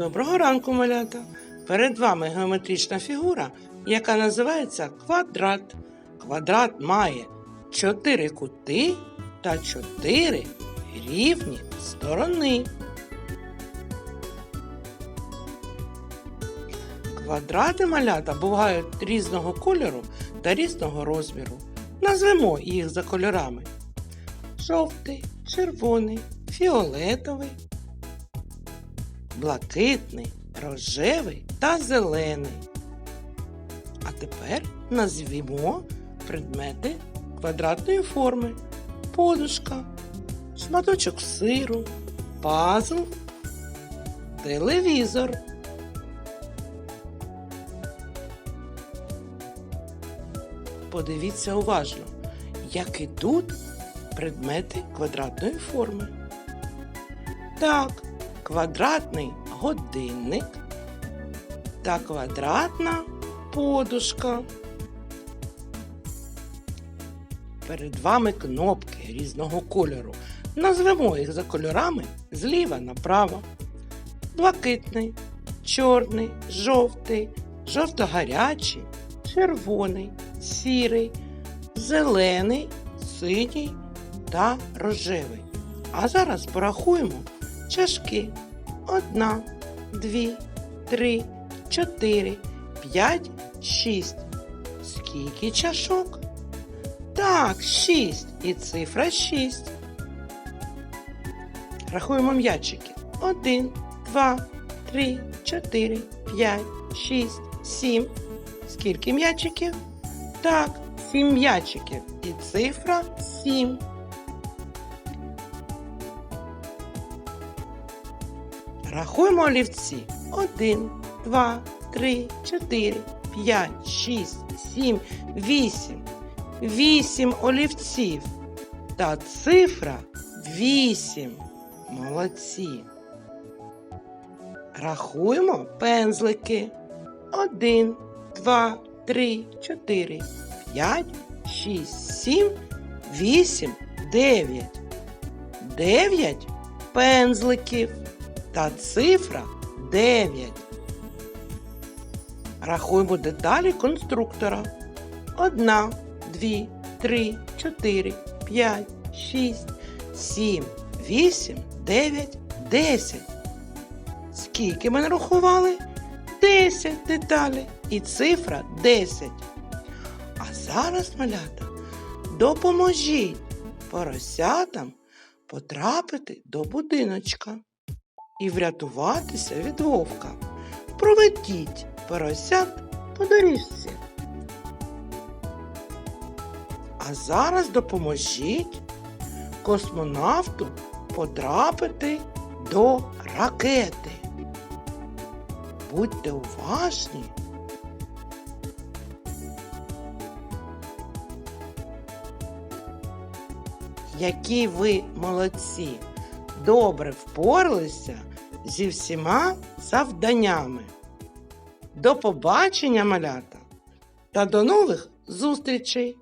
Доброго ранку, малята! Перед вами геометрична фігура, яка називається квадрат. Квадрат має 4 кути та 4 рівні сторони. Квадрати малята бувають різного кольору та різного розміру. Назвемо їх за кольорами: жовтий, червоний, фіолетовий, блакитний, рожевий та зелений. А тепер назвімо предмети квадратної форми: подушка, шматочок сиру, пазл, телевізор. Подивіться уважно, як ідуть предмети квадратної форми. Так, квадратний годинник та квадратна подушка. Перед вами кнопки різного кольору. Назвемо їх за кольорами зліва направо. Блакитний, чорний, жовтий, жовто-гарячий, червоний, сірий, зелений, синій та рожевий. А зараз порахуємо чашки. Одна, дві, три, чотири, п'ять, шість. Скільки чашок? Так, шість. І цифра шість. Рахуємо м'ячики. Один, два, три, чотири, п'ять, шість, сім. Скільки м'ячиків? Так, сім м'ячиків. І цифра сім. Рахуємо олівці. Один, два, три, чотири, п'ять, шість, сім, вісім. Вісім олівців. Та цифра вісім. Молодці. Рахуємо пензлики. Один, два, три, чотири, п'ять, шість, сім, вісім, дев'ять. Дев'ять пензликів. Та цифра 9. Рахуємо деталі конструктора. Одна, дві, три, чотири, п'ять, шість, сім, вісім, дев'ять, десять. Скільки ми нарахували? Десять деталей. І цифра 10. А зараз, малята, допоможіть поросятам потрапити до будиночка і врятуватися від вовка. Проведіть поросят по доріжці. А зараз допоможіть космонавту потрапити до ракети. Будьте уважні. Які ви молодці! добре впоралися зі всіма завданнями. До побачення, малята, та до нових зустрічей!